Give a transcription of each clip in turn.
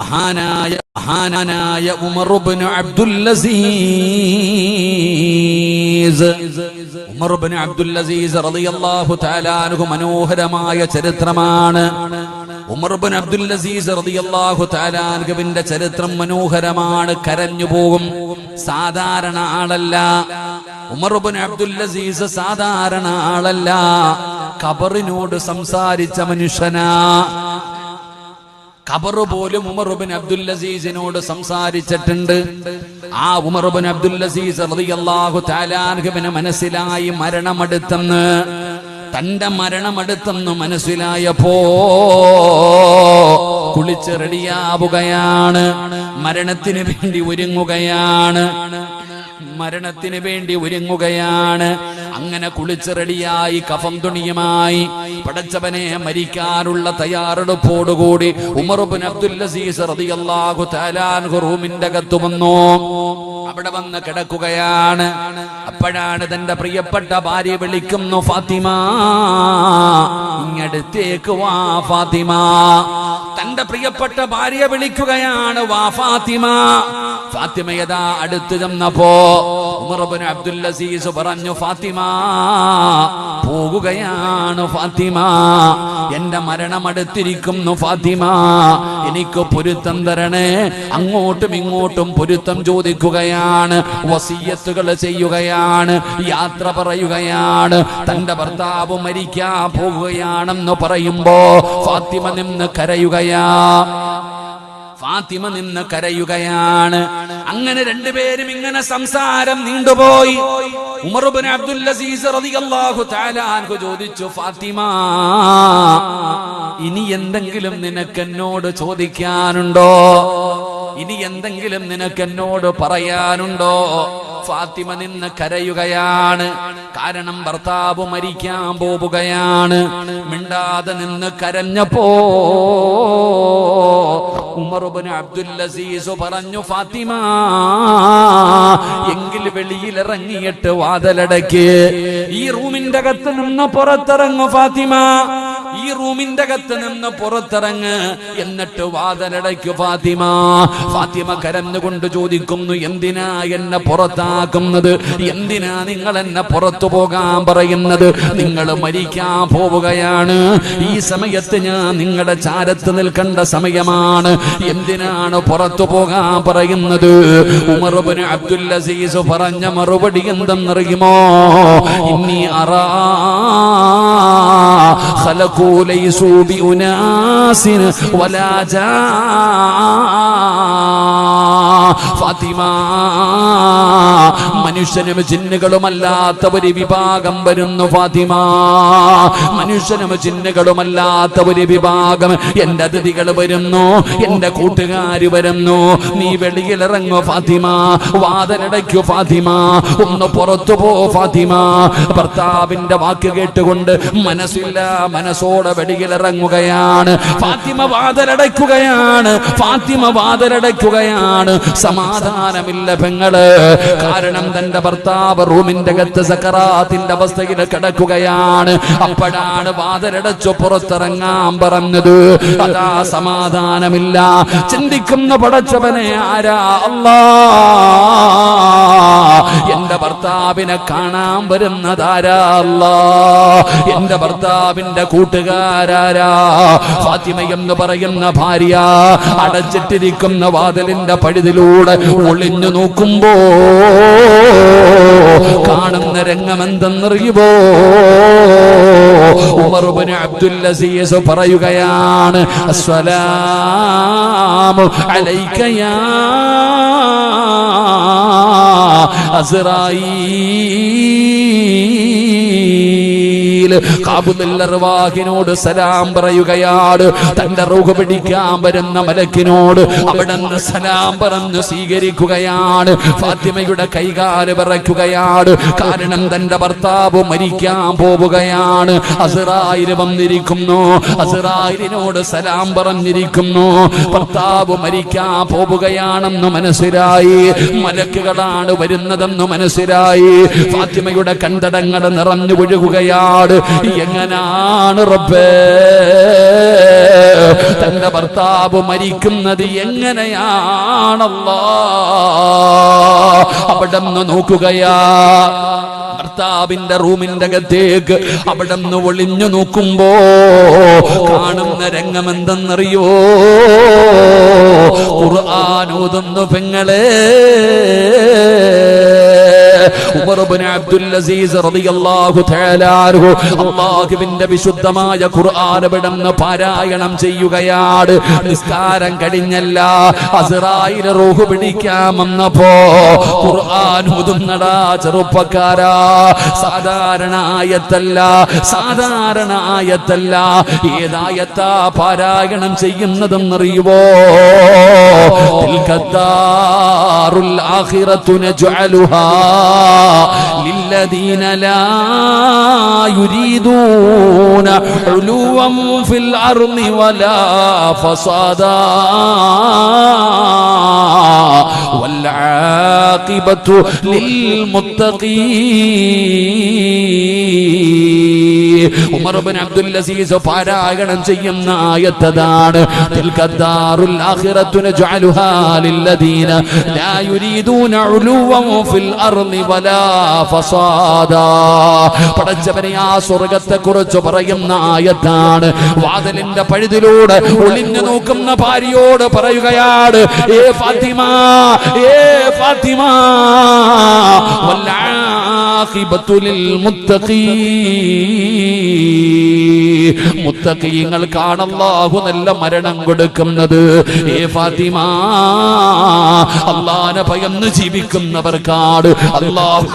മഹാനായ മഹാനായ ഉമർ ഇബ്നു അബ്ദുൽ അസീസ് റളിയല്ലാഹു തആല അൻഹു മനോഹരമായ ചരിത്രമാണ്. ഉമർ ഇബ്നു അബ്ദുൽ അസീസ് റളിയല്ലാഹു തആല അൻഹുവിന്റെ ചരിത്രം മനോഹരമാണ്. കരഞ്ഞു പോകും. സാധാരണ ആളല്ല. ഉമർ ഇബ്നു അബ്ദുൽ അസീസ് സാധാരണ ആളല്ല. ഖബറിനോട് സംസാരിച്ച മനുഷ്യനാ. ഖബർ പോലും ഉമറുബിൻ അബ്ദുൽ അസീസിനോട് സംസാരിച്ചിട്ടുണ്ട്. ആ ഉമറുബിൻ അബ്ദുൽ അസീസ് റളിയല്ലാഹു തആലാൻഹുവിന് മനസ്സിലായി മരണമടുത്തെന്ന്. തന്റെ മരണമടുത്തെന്ന് മനസ്സിലായപ്പോ കുളിച്ച് റെഡിയാവുകയാണ് മരണത്തിന് വേണ്ടി ഒരുങ്ങുകയാണ്. മരണത്തിന് വേണ്ടി ഒരുങ്ങുകയാണ്. അങ്ങനെ കുളിച്ച് റെഡിയായി കഫം തുണിയുമായി പടച്ചവനെ മരിക്കാനുള്ള തയ്യാറെടുപ്പോടുകൂടി ഉമറുബിൻ അബ്ദുൽ അസീസ് അകത്ത് വന്നു. അവിടെ വന്ന് കിടക്കുകയാണ്. അപ്പോഴാണ് തന്റെ പ്രിയപ്പെട്ട ഭാര്യ വിളിക്കുന്നു ഫാത്തിമ ഇങ്ങടുത്തേക്ക് വാ ഫാത്തിമ. തന്റെ പ്രിയപ്പെട്ട ഭാര്യ വിളിക്കുകയാണ് വാ ഫാത്തിമ. ഫാത്തിമ അടുത്തു അടുത്ത് ചെന്നപ്പോ ഉമർബിൻ അബ്ദുൽ അസീസ് പറഞ്ഞു ഫാത്തിമ പോകുകയാണ് ഫാത്തിമ. എന്റെ മരണം അടുത്തിരിക്കുന്നു ഫാത്തിമ. എനിക്ക് പൊരുത്തം തരണേ. അങ്ങോട്ടും ഇങ്ങോട്ടും പൊരുത്തം ചോദിക്കുകയാണ്. വസീയത്തുകൾ ചെയ്യുകയാണ്. യാത്ര പറയുകയാണ്. തന്റെ ഭർത്താവ് മരിക്കാൻ പോകുകയാണെന്ന് പറയുമ്പോ ഫാത്തിമ നിന്ന് കരയുകയാ. ഫാത്തിമ നിന്ന് കരയുകയാണ്. അങ്ങനെ രണ്ടുപേരും ഇങ്ങനെ സംസാരം നീണ്ടുപോയി. ഉമർബിൻ അബ്ദുൽ അസീസ് റളിയല്ലാഹു തആല ചോദിച്ചു ഫാത്തിമ ഇനി എന്തെങ്കിലും നിനക്ക് എന്നോട് ചോദിക്കാനുണ്ടോ? ഇനി എന്തെങ്കിലും നിനക്ക് എന്നോട് പറയാനുണ്ടോ? ഫാത്തിമ നിന്ന് കരയുകയാണ്. കാരണം ഭർത്താവ് മരിക്കാൻ പോവുകയാണ്. മിണ്ടാതെ നിന്ന് കരഞ്ഞപ്പോ ഉമറുബന് അബ്ദുൽ അസീസ് പറഞ്ഞു ഫാത്തിമ എങ്കിൽ വെളിയിൽ ഇറങ്ങിയിട്ട് വാതലടക്ക്. ഈ റൂമിന്റെ അകത്ത് നിന്ന് പുറത്തിറങ്ങു ഫാത്തിമ. റൂമിന്റെ അകത്ത് നിന്ന് പുറത്തിറങ്ങ്. എന്നിട്ട് വാതലടയ്ക്കു ഫാത്തിമ. ഫാത്തിമ കരന്നുകൊണ്ട് ചോദിക്കുന്നു എന്തിനാ എന്നെ പുറത്താക്കുന്നത്? എന്തിനാ നിങ്ങൾ എന്നെ പുറത്തു പോകാൻ പറയുന്നത്? നിങ്ങൾ മരിക്കാൻ പോവുകയാണ്. ഈ സമയത്ത് ഞാൻ നിങ്ങളുടെ ചാരത്ത് നിൽക്കേണ്ട സമയമാണ്. എന്തിനാണ് പുറത്തു പോകാൻ പറയുന്നത്? ഉമർബിന് അബ്ദുൽ അസീസ് പറഞ്ഞ മറുപടി എന്തെന്നറിയുമോ? ഇനി അറാ خلقوا ليسوا بأناس ولا جاء ഫാത്തിമ മനുഷ്യനും ജിന്നുകളുമല്ലാത്ത ഒരു വിഭാഗം വരുന്നു ഫാത്തിമ. മനുഷ്യനും ജിന്നുകളുമല്ലാത്ത ഒരു വിഭാഗം എന്റെ അതിഥികൾ വരുന്നു എന്റെ കൂട്ടുകാർ വരുന്നു. നീ വെളിയിലിറങ്ങു ഫാത്തിമ വാതനടയ്ക്കു ഫാത്തിമ ഒന്ന് പുറത്തു പോ ഫാത്തിമ. ഭർത്താവിന്റെ വാക്ക് കേട്ടുകൊണ്ട് മനസ്സില്ല മനസ്സോടെ വെളിയിലിറങ്ങുകയാണ് ഫാത്തിമ വാതലടയ്ക്കുകയാണ് ഫാത്തിമ വാതലടയ്ക്കുകയാണ്. സമാധാനമില്ല പെങ്ങൾ. കാരണം തന്റെ ഭർത്താവ് റൂമിന്റെ അകത്ത് സക്കറാത്തിന്റെ അവസ്ഥയിൽ കിടക്കുകയാണ്. അപ്പോഴാണ് വാതിലടച്ചു പുറത്തിറങ്ങാൻ പറഞ്ഞത്. അതാ സമാധാനമില്ല. ചിന്തിക്കുന്ന പടച്ചവനെ ആരാ? അല്ലാ. എന്റെ ഭർത്താവിനെ കാണാൻ വരുന്നതാരാ? അല്ലാ. എന്റെ ഭർത്താവിന്റെ കൂട്ടുകാരാരാ? ഫാത്തിമ എന്ന് പറയുന്ന ഭാര്യ അടച്ചിട്ടിരിക്കുന്ന വാതിലിന്റെ പഴുതിലൂടെ ഒളിഞ്ഞു നോക്കുമ്പോ കാണുന്ന രംഗമെന്തെന്നറിയുമോ ഉമർബിന് അബ്ദുൽ അസീസ് പറയുകയാണ് അസ്സലാമു അലൈക യാ അസ്റായീൽ കാബുല്ലർവാഹിനോട് സലാം പറയുകയാണ് തന്റെ റൂഹ് പിടിക്കാൻ വരുന്ന മലക്കിനോട് അവിടെ നിന്ന് സലാം പറഞ്ഞു സ്വീകരിക്കുകയാണ്. ഫാത്തിമയുടെ കൈകാൽ വിറയ്ക്കുകയാണ് കാരണം തന്റെ ഭർത്താവ് മരിക്കാൻ പോവുകയാണ്. അസറായിൽ വന്നിരിക്കുന്നു അസറായിലിനോട് സലാം പറഞ്ഞിരിക്കുന്നു ഭർത്താവ് മരിക്കാൻ പോവുകയാണെന്ന് മനസ്സിലായി മലക്കുകളാണ് വരുന്നതെന്ന് മനസ്സിലായി. ഫാത്തിമയുടെ കണ്ടടങ്ങൾ നിറഞ്ഞു ഒഴുകുകയാണ് എങ്ങനാണ് റബ്ബേ? തന്റെ ഭർത്താവ് മരിക്കുന്നത് എങ്ങനെയാണല്ലോ? അവിടെ നിന്ന് നോക്കുകയാ. ഭർത്താവിന്റെ റൂമിന്റെ അകത്തേക്ക് അവിടെ നിന്ന് ഒളിഞ്ഞു നോക്കുമ്പോ കാണുന്ന രംഗം എന്തെന്നറിയോ ഖുർആാനോതുന്നു പെങ്ങളെ. ഉമർ ഇബ്നു അബ്ദുൽ അസീസ് റളിയല്ലാഹു വിശുദ്ധമായ പാരായണം ചെയ്യുകയാണ്. നിസ്കാരം കഴിഞ്ഞല്ല. റൂഹ് പിടിക്കാമെന്നപ്പോ ഖുർആൻ ചെറുപ്പക്കാരാ. സാധാരണ ആയത്തല്ല സാധാരണ ആയത്തല്ല. പാരായണം ചെയ്യുന്നതെന്നറിയുവോ? തിൽക്കത്താറുൽ ആഖിറത്തു നജ്അലുഹാ. للذين لا يريدون علوا في الأرض ولا فسادا. والعاقبة للمتقين. ഉമർ ബിൻ അബ്ദുൽ അസീസ് പാരായണം ചെയ്യുന്ന ആയത്തതാണ്. തിൽക്കദ്ദാറുൽ ആഖിറത്തുന ജഅലുഹാ ലില്ലദീന ലാ യുരീദൂന ഉലുവൻ ഫിൽ അർളി വലാ ഫസാദാ. പടച്ചവനെ ആ സ്വർഗത്തെ കുറിച്ച് പറയുന്ന ആയത്താണ്. വാതിലിന്റെ പഴുതിലൂടെ ഒളിഞ്ഞു നോക്കുന്ന ഭാര്യയോട് പറയുകയാണ് ഏ ഫാത്തിമ ഏ ഫാത്തിമ വല്ലാഖിബത്തു ലിൽ മുത്തഖീങ്ങൾക്ക് അല്ലാഹു നല്ല മരണം കൊടുക്കുന്നത്. ഏ ഫാത്തിമ അള്ളാനെ ഭയന്ന് ജീവിക്കുന്നവർക്കാണ് അള്ളാഹു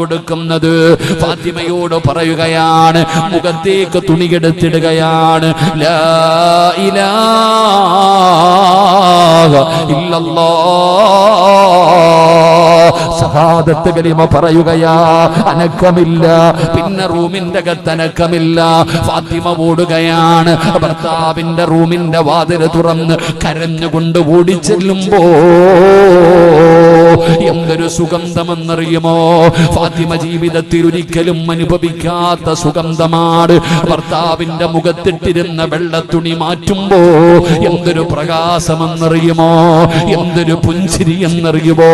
കൊടുക്കുന്നത്. ഫാത്തിമയോട് പറയുകയാണ് മുഖത്തേക്ക് തുണിയെടുത്തിടുകയാണ് ലാ ഷഹാദത്ത് കലിമ പറയുകയാ അനക്കമില്ല. പിന്നെ റൂമിന്റെ അകത്ത് അനക്കമില്ല. ഫാത്തിമ ഓടുകയാണ് ഭർത്താവിന്റെ റൂമിന്റെ വാതിൽ തുറന്ന് കരഞ്ഞുകൊണ്ട് Oh. എന്തൊരു സുഗന്ധമെന്നറിയുമോ? ഫാത്തിമ ജീവിതത്തിൽ ഒരിക്കലും അനുഭവിക്കാത്ത സുഗന്ധമാണ്. ഭർത്താവിന്റെ മുഖത്തിട്ടിരുന്ന വെള്ളത്തുണി മാറ്റുമ്പോ എന്തൊരു പ്രകാശമെന്നറിയുമോ? എന്തൊരു പുഞ്ചിരി എന്നറിയുമോ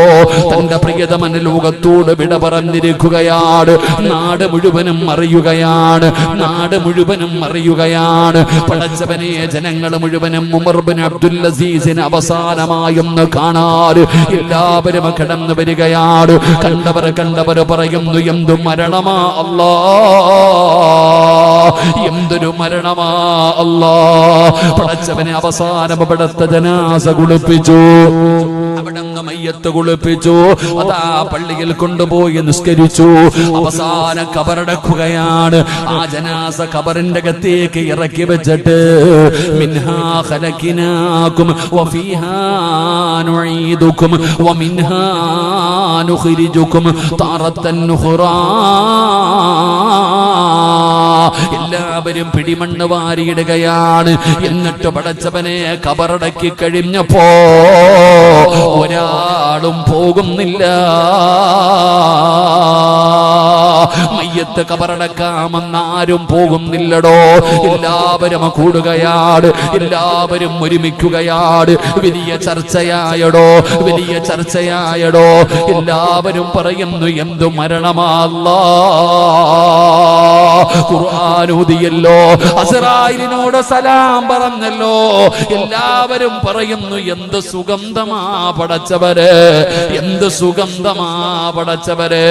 തന്റെ പ്രിയതമന ലോകത്തോട് വിട പറഞ്ഞിരിക്കുകയാണ്. നാട് മുഴുവനും അറിയുകയാണ്. നാട് മുഴുവനും അറിയുകയാണ്. പടച്ചവനെ ജനങ്ങൾ മുഴുവനും ഉമർബിൻ അബ്ദുൽ അസീസിന് അവസാനമായൊന്ന് കാണാറ്. എല്ലാവരും കടന്നു വരികയാണ് കണ്ടവർ കണ്ടവർ പറയുന്നു എന്തു മരണമാ അല്ലാ? എന്തൊരു മരണമാ അല്ലാ? പടച്ചവനെ അവസാനം അവിടുത്തെ ജനാസ കുളിപ്പിച്ചു. മയ്യത്ത് കുളിപ്പിച്ചു. അതാ പള്ളിയിൽ കൊണ്ടുപോയി നിസ്കരിച്ചു. അവസാന കബറടക്കുകയാണ് ആ ജനാസ കബറിന്റെ അകത്തേക്ക് ഇറക്കി വെച്ചിട്ട് മിൻഹാ ഖലഖിനാകും വഫീഹാ നുഈദുകും വമിൻഹാ നുഖ്രിജുകും താറത്തൻ നുഖ്റാ എല്ലാവരും പിടിമണ്ണ് വാരിയിടുകയാണ്. എന്നിട്ട് പടച്ചവനെ കബറടക്കി കഴിഞ്ഞപ്പോ ഒരാളും പോകുന്നില്ല. മയ്യത്ത് കബറടക്കാമെന്നാരും പോകുന്നില്ലടോ. എല്ലാവരും കൂടുകയാണ് എല്ലാവരും ഒരുമിക്കുകയാണ് വലിയ ചർച്ചയായടോ വലിയ ചർച്ചയായടോ. എല്ലാവരും പറയുന്നു എന്തു മരണമല്ല ഖുർആാനൂതിയല്ലോ അസറായിലിനോട് സലാം പറഞ്ഞല്ലോ. എല്ലാവരും പറയുന്നു എന്ത് സുഗന്ധമാ പടച്ചവര്? എന്ത് സുഗന്ധമാ പടച്ചവര്?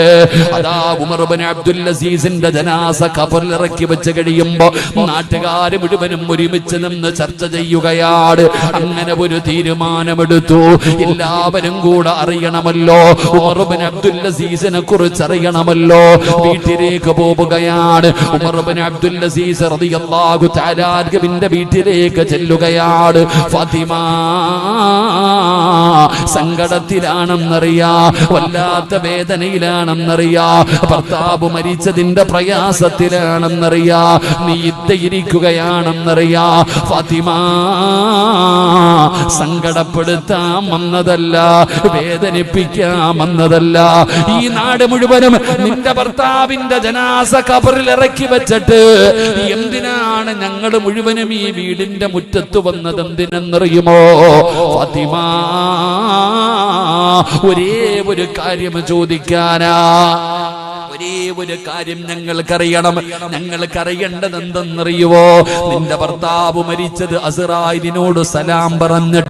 അതാ ഉമർബൻ അബ്ദുൽ അസീസിന്റെ ജനാസ കബറിലിറക്കി വെച്ച് കഴിയുമ്പോ നാട്ടുകാര് മുഴുവനും ഒരുമിച്ച് നിന്ന് ചർച്ച ചെയ്യുകയാണ്. അങ്ങനെ ഒരു തീരുമാനമെടുത്തു. എല്ലാവരും കൂടെ അറിയണമല്ലോ. ഉമർബൻ അബ്ദുൽ അസീസിനെ കുറിച്ച് അറിയണമല്ലോ. വീട്ടിലേക്ക് പോവുകയാണ്. ഉമർബൻ അബ്ദുൽ അസീസ് റളിയല്ലാഹു തആല വീട്ടിലേക്ക് ചെല്ലുകയാണ്. ഫാത്തിമ സങ്കടത്തിലാണെന്നറിയാ വല്ലാത്ത വേദനയിലാണെന്നറിയാ ഭർത്താവ് ഭർത്താവ് മരിച്ചതിന്റെ പ്രയാസത്തിലാണെന്നറിയാ. നീ ഇരിക്കുകയാണെന്നറിയാ. ഫാത്തിമ സങ്കടപ്പെടുത്താൻ വന്നതല്ല വേദനിപ്പിക്കാൻ വന്നതല്ല ഈ നാട് മുഴുവനും നിന്റെ ഭർത്താവിന്റെ ജനാസ കബറിൽ ഇറക്കി വെച്ചിട്ട് എന്തിനാണ് ഞങ്ങൾ മുഴുവനും ഈ വീടിന്റെ മുറ്റത്ത് വന്നത് എന്തിനെന്നറിയുമോ? ഫാത്തിമ ഒരേ ഒരു കാര്യം ചോദിക്കാനാ. ഒരേ ഒരു കാര്യം ഞങ്ങൾക്കറിയണം. ഞങ്ങൾക്കറിയേണ്ടത് എന്തെന്നറിയുവോ നിന്റെ ഭർത്താവ് മരിച്ചത് അസറായിനോട് സലാം പറഞ്ഞിട്ട്